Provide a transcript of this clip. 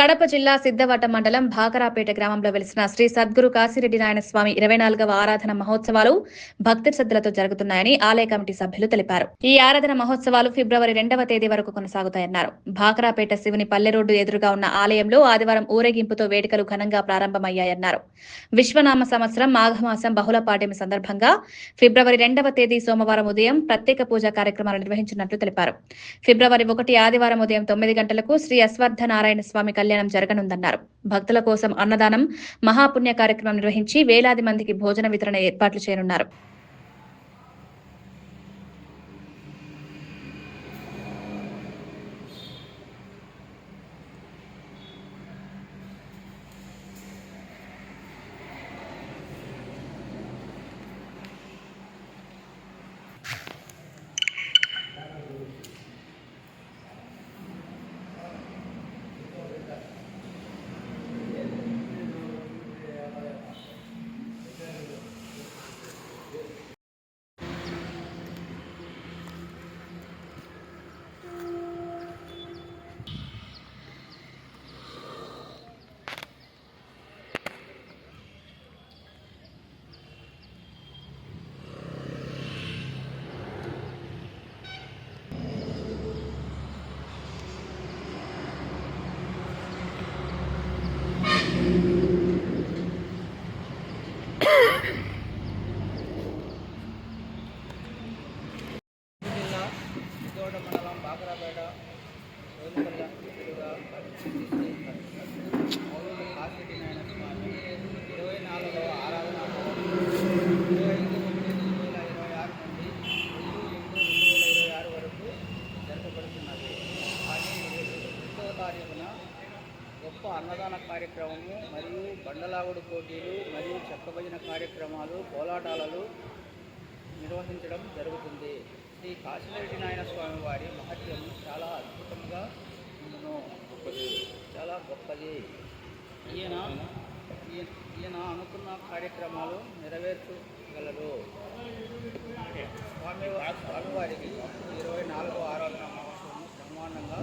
కడప జిల్లా సిద్ధవట మండలం భాకరాపేట గ్రామంలో వెలిసిన శ్రీ సద్గురు కాశీరెడ్డి నారాయణ స్వామి ఇరవై నాలుగవ ఆరాధన మహోత్సవాలు భక్తి శ్రద్ధలతో జరుగుతున్నాయని ఆలయ కమిటీ సభ్యులు తెలిపారు. ఈ ఆరాధన మహోత్సవాలు ఫిబ్రవరి రెండవ తేదీ వరకు కొనసాగుతాయన్నారు. భాకరాపేట శివుని పల్లె రోడ్డు ఎదురుగా ఉన్న ఆలయంలో ఆదివారం ఊరేగింపుతో వేడుకలు ఘనంగా ప్రారంభమయ్యాయన్నారు. విశ్వనామ సంవత్సరం మాఘమాసం బహుళ పాఠ్యమి సందర్భంగా ఫిబ్రవరి రెండవ తేదీ సోమవారం ఉదయం ప్రత్యేక పూజా కార్యక్రమాలు నిర్వహించినట్లు తెలిపారు. ఫిబ్రవరి ఒకటి ఆదివారం ఉదయం తొమ్మిది గంటలకు శ్రీ అశ్వర్థ నారాయణ స్వామి కళ్యాణ జరగనుందన్నారు. భక్తుల కోసం అన్నదానం మహాపుణ్య కార్యక్రమం నిర్వహించి వేలాది మందికి భోజన వితరణ ఏర్పాట్లు చేయనున్నారు జిల్లా సిద్ధోడ మండలం బాకరాపేట రోడ్డుపల్ల ఎదురుగా కాశీటి నాయన స్వామి ఇరవై నాలుగవ ఆరాధన ఇరవై ఐదు ఒకటి రెండు వేల ఇరవై ఆరు నుండి రెండు ఎనిమిది రెండు వేల ఇరవై ఆరు వరకు జరపబడుతున్నది. కానీ రెండవ తారీఖున గొప్ప అన్నదాన కార్యక్రమము మరియు బండలాగుడు పోటీలు మరియు చెక్కభజన కార్యక్రమాలు కోలాటాలలో నిర్వహించడం జరుగుతుంది. శ్రీ కాశీరెడ్డి నాయన స్వామి వారి మహత్యం చాలా అద్భుతంగా ఉండును చాలా గొప్పది. ఈయన ఈయ- ఈయన అనుకున్న కార్యక్రమాలు నెరవేర్చగలరు స్వామి స్వామివారికి ఇరవై నాలుగో ఆరాధన మహోత్సవం బ్రహ్మాండంగా